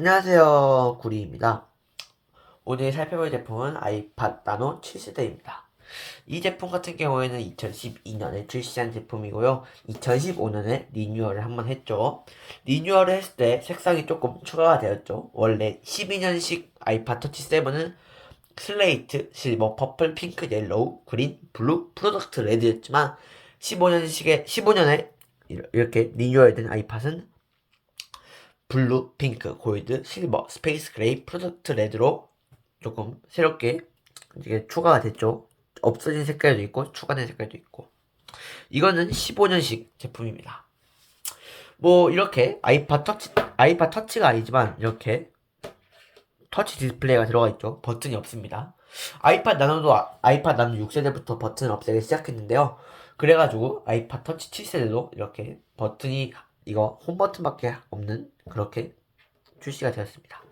안녕하세요. 구리입니다. 오늘 살펴볼 제품은 아이팟 나노 7세대입니다. 이 제품 같은 경우에는 2012년에 출시한 제품이고요. 2015년에 리뉴얼을 한번 했죠. 리뉴얼을 했을 때 색상이 조금 추가가 되었죠. 원래 12년식 아이팟 터치 7은 슬레이트, 실버, 퍼플, 핑크, 옐로우, 그린, 블루, 프로덕트 레드였지만 15년식에 15년에 이렇게 리뉴얼된 아이팟은 블루, 핑크, 골드, 실버, 스페이스 그레이, 프로덕트 레드로 조금 새롭게 이게 추가가 됐죠. 없어진 색깔도 있고 추가된 색깔도 있고 이거는 15년식 제품입니다. 뭐 이렇게 아이팟 터치 아이팟 터치가 아니지만 이렇게 터치 디스플레이가 들어가 있죠. 버튼이 없습니다. 아이팟 나노도 아- 아이팟 나노 6세대부터 버튼을 없애기 시작했는데요. 그래가지고 아이팟 터치 7세대도 이렇게 버튼이 이거 홈 버튼밖에 없는 그렇게 출시가 되었습니다.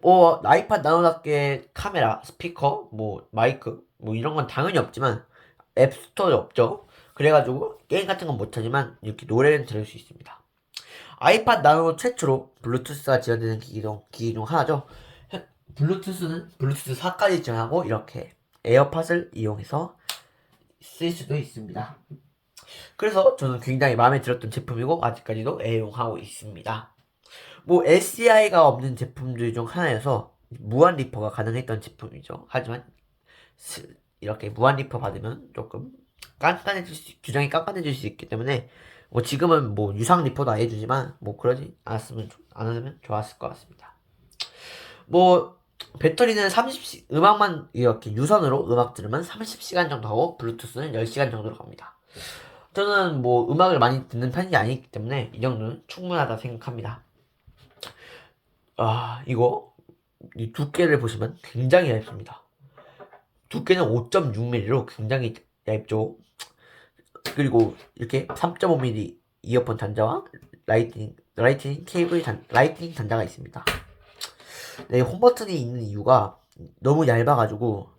뭐 아이팟 나노답게 카메라, 스피커, 뭐 마이크 뭐 이런 건 당연히 없지만 앱스토어도 없죠. 그래가지고 게임 같은 건 못하지만 이렇게 노래는 들을 수 있습니다. 아이팟 나노 최초로 블루투스가 지원되는 기기 중, 기기 중 하나죠. 현- 블루투스는 블루투스 4까지 지원하고 이렇게 에어팟을 이용해서 쓸 수도 있습니다. 그래서 저는 굉장히 마음에 들었던 제품이고 아직까지도 애용하고 있습니다. 뭐 SCI가 없는 제품들 중 하나여서 무한 리퍼가 가능했던 제품이죠. 하지만 스- 이렇게 무한 리퍼 받으면 조금 깐깐해질 수, 규정이 깐깐해질 수 있기 때문에 뭐 지금은 뭐 유상 리퍼도 안 해주지만 뭐 그러지 않았으면 좋- 않았으면 좋았을 것 같습니다. 뭐 배터리는 30시 음악만 이렇게 유선으로 음악 들으면 30시간 정도 하고 블루투스는 10시간 정도로 갑니다. 저는 뭐 음악을 많이 듣는 편이 아니기 때문에 이 정도는 충분하다 생각합니다. 아 이거 이 두께를 보시면 굉장히 얇습니다. 두께는 5.6mm로 굉장히 얇죠. 그리고 이렇게 3.5mm 이어폰 단자와 라이트닝 라이트닝 케이블 단 라이트닝 단자가 있습니다. 네, 홈 버튼이 있는 이유가 너무 얇아가지고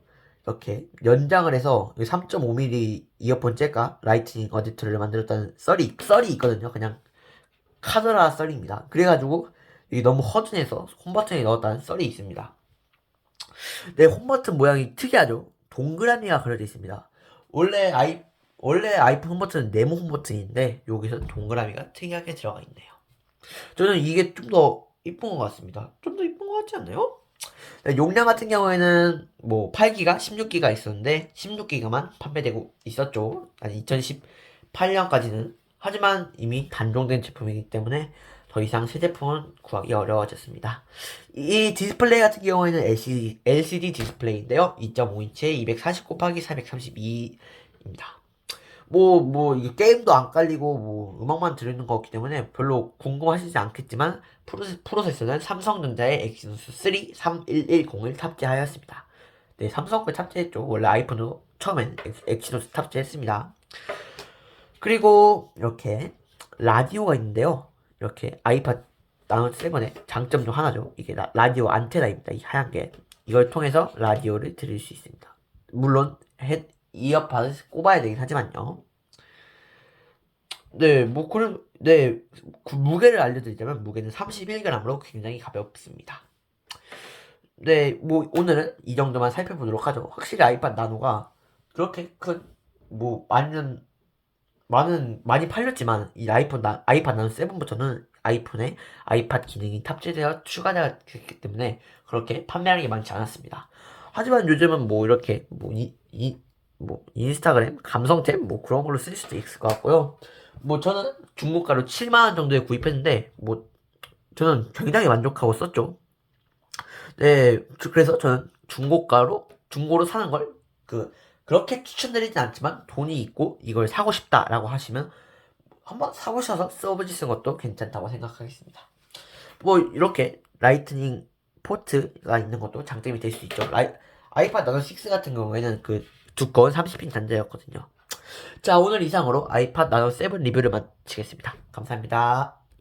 이렇게 연장을 해서 3.5mm 이어폰 잭과 라이트닝 어댑터를 만들었다는 썰이 썰이 있거든요. 그냥 카더라 썰입니다. 그래가지고 이게 너무 허전해서 홈 버튼에 넣었다는 썰이 있습니다. 네, 홈 버튼 모양이 특이하죠. 동그라미가 그려져 있습니다. 원래 아이 원래 아이폰 홈 버튼은 네모 홈 버튼인데 여기서 동그라미가 특이하게 들어가 있네요. 저는 이게 좀 더 이쁜 것 같습니다. 좀 더 이쁜 것 같지 않나요? 네, 용량 같은 경우에는 뭐 8기가, 16기가 있었는데 16기가만 판매되고 있었죠. 아니 2018년까지는 하지만 이미 단종된 제품이기 때문에 더 이상 새 제품은 구하기 어려워졌습니다. 이 디스플레이 같은 경우에는 LCD, LCD 디스플레이인데요. 2.5인치에 240 곱하기 432입니다. 뭐, 뭐, 이게 게임도 안 깔리고, 뭐, 음악만 들리는 거기 때문에 별로 궁금하시지 않겠지만, 프로세, 프로세서는 삼성전자의 엑시노스 3 31101을 탑재하였습니다. 네, 삼성 걸 탑재했죠. 원래 아이폰으로 처음엔 엑- 엑시노스 탑재했습니다. 그리고, 이렇게, 라디오가 있는데요. 이렇게 아이팟 나노 7의 장점 중 하나죠. 이게 라, 라디오 안테나입니다. 이 하얀 게. 이걸 통해서 라디오를 들을 수 있습니다. 물론, 헤, 이어팟을 꼽아야 되긴 하지만요. 네, 뭐, 그래, 네, 그 무게를 알려드리자면, 무게는 31g으로 굉장히 가볍습니다. 네, 뭐, 오늘은 이 정도만 살펴보도록 하죠. 확실히 아이팟 나노가 그렇게 큰, 뭐, 많은, 많은, 많이 팔렸지만, 이 아이폰, 나, 아이팟 나노 7부터는 아이폰에 아이팟 기능이 탑재되어 추가되었기 때문에 그렇게 게 많지 않았습니다. 하지만 요즘은 뭐, 이렇게, 뭐, 이, 이, 뭐 인스타그램 감성템 뭐 그런 걸로 쓸 수도 있을 것 같고요. 뭐 저는 중고가로 7만 원 정도에 구입했는데 뭐 저는 굉장히 만족하고 썼죠. 네, 저- 그래서 저는 중고가로 중고로 사는 걸 그 그렇게 추천드리진 않지만 돈이 있고 이걸 사고 싶다라고 하시면 한번 사보셔서 써보시는 것도 괜찮다고 생각하겠습니다. 뭐 이렇게 라이트닝 포트가 있는 것도 장점이 될 수 있죠. 라이, 아이팟 나노 6 같은 경우에는 그 두꺼운 30핀 단자였거든요. 자, 오늘 이상으로 아이팟 나노 7 리뷰를 마치겠습니다. 감사합니다.